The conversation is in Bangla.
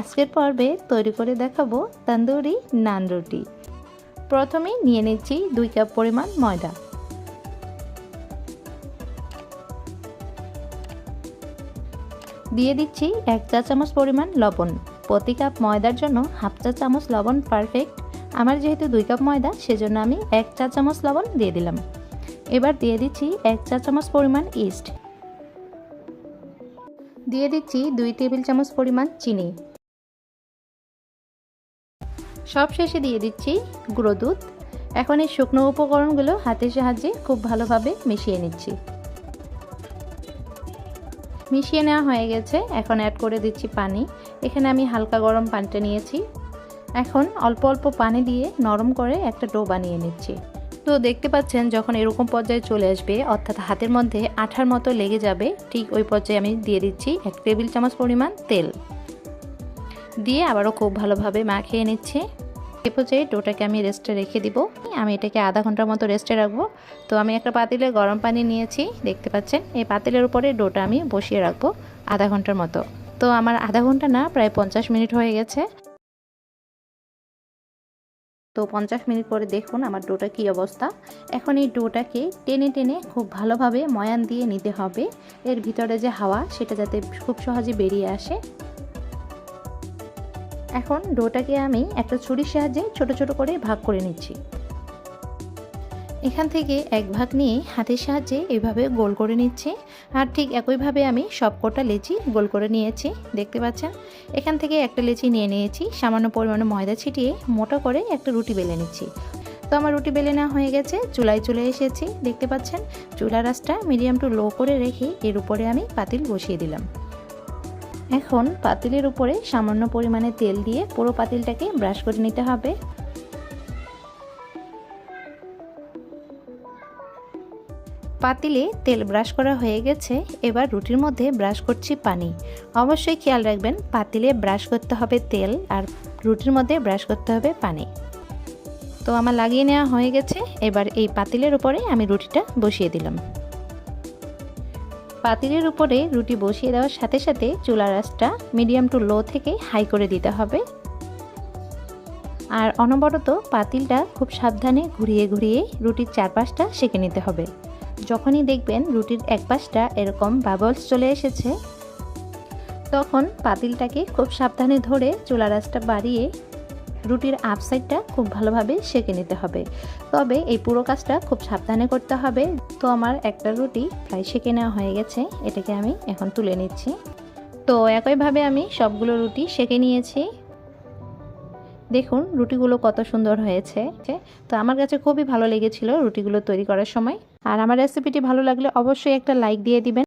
আজকের পর্বে তৈরি করে দেখাবো তান্দুরি নান রুটি। প্রথমে নিয়ে নিচ্ছি দুই কাপ পরিমাণ ময়দা। দিয়ে দিচ্ছি এক চা চামচ পরিমাণ লবণ। প্রতি কাপ ময়দার জন্য হাফ চা চামচ লবণ পারফেক্ট আমার যেহেতু দুই কাপ ময়দা, সেজন্য আমি এক চা চামচ লবণ দিয়ে দিলাম। এবার দিয়ে দিচ্ছি এক চা চামচ পরিমাণ ইস্ট দিয়ে দিচ্ছি দুই টেবিল চামচ পরিমাণ চিনি। সব শেষে দিয়ে দিচ্ছি গুঁড়ো দুধ। এখন এই শুকনো উপকরণগুলো হাতের সাহায্যে খুব ভালোভাবে মিশিয়ে নিচ্ছি। মিশিয়ে নেওয়া হয়ে গেছে। এখন অ্যাড করে দিচ্ছি পানি। এখানে আমি হালকা গরম পানিটা নিয়েছি। এখন অল্প অল্প পানি দিয়ে নরম করে একটা ডো বানিয়ে নিচ্ছি। তো দেখতে পাচ্ছেন যখন এরকম পর্যায়ে চলে আসবে, অর্থাৎ হাতের মধ্যে আঠার মতো লেগে যাবে, ঠিক ওই পর্যায়ে আমি দিয়ে দিচ্ছি এক টেবিল চামচ পরিমাণ তেল। দিয়ে আবারও খুব ভালোভাবে মাখিয়ে নিচ্ছি। এ পর্যায়ে ডোটাকে আমি রেস্টে রেখে দিব। আমি এটাকে আধা ঘণ্টার মতো রেস্টে রাখব। তো আমি একটা পাতিলে গরম পানি নিয়েছি, দেখতে পাচ্ছেন? এই পাতিলের উপরে ডোটা আমি বসিয়ে রাখব আধা ঘণ্টার মতো। তো আমার আধা ঘণ্টা না, প্রায় পঞ্চাশ মিনিট হয়ে গেছে। তো পঞ্চাশ মিনিট পরে দেখুন আমার ডোটা কী অবস্থা। এখন এই ডোটাকে টেনে টেনে খুব ভালোভাবে ময়ান দিয়ে নিতে হবে। এর ভিতরে যে হাওয়া, সেটা যাতে খুব সহজে বেরিয়ে আসে। এখন ডোটাকে আমি একটা ছুরির সাহায্যে ছোট ছোট করে ভাগ করে নিচ্ছি। এখান থেকে এক ভাগ নিয়ে হাতের সাহায্যে এভাবে গোল করে নিচ্ছি। আর ঠিক একইভাবে আমি সব কটা লেচি গোল করে নিয়েছি, দেখতে পাচ্ছেন? এখান থেকে একটা লেচি নিয়ে নিয়েছি, সামান্য পরিমাণে ময়দা ছিটিয়ে মোটা করে একটা রুটি বেলে নিচ্ছি। তো আমার রুটি বেলে না হয়ে গেছে, চুলায় চলে এসেছি, দেখতে পাচ্ছেন? চুলা রাসটা মিডিয়াম টু লো করে রেখে এর উপরে আমি পাতিল বসিয়ে দিলাম। এখন পাতিলের উপরে সামান্য পরিমাণে তেল দিয়ে পুরো পাতিলটাকে ব্রাশ করে নিতে হবে। পাতিলে তেল ব্রাশ করা হয়ে গেছে, এবার রুটির মধ্যে ব্রাশ করছি পানি। অবশ্যই খেয়াল রাখবেন, পাতিলে ব্রাশ করতে হবে তেল আর রুটির মধ্যে ব্রাশ করতে হবে পানি। তো আমার লাগিয়ে নেওয়া হয়ে গেছে, এবার এই পাতিলের উপরে আমি রুটিটা বসিয়ে দিলাম। পাতিলের উপরে রুটি বসিয়ে দেওয়ার সাথে সাথে চুলা রাসটা মিডিয়াম টু লো থেকে হাই করে দিতে হবে। আর অনবরত পাতিলটা খুব সাবধানে ঘুরিয়ে ঘুরিয়ে রুটির চারপাশটা সেঁকে নিতে হবে। যখনই দেখবেন রুটির এক পাশটা এরকম বাবলস চলে এসেছে, তখন পাতিলটাকে খুব সাবধানে ধরে চুলা রাসটা বাড়িয়ে রুটির আপ সাইডটা খুব ভালোভাবে সেঁকে নিতে হবে। তবে এই পুরো কাজটা খুব সাবধানে করতে হবে। তো আমার একটা রুটি প্রায় সেঁকে নেওয়া হয়ে গেছে, এটাকে আমি এখন তুলে নিচ্ছি। তো একইভাবে আমি সবগুলো রুটি সেঁকে নিয়েছি। দেখুন, রুটিগুলো কত সুন্দর হয়েছে। তো আমার কাছে খুবই ভালো লেগেছিল রুটিগুলো তৈরি করার সময়। আর আমার রেসিপিটি ভালো লাগলে অবশ্যই একটা লাইক দিয়ে দিবেন।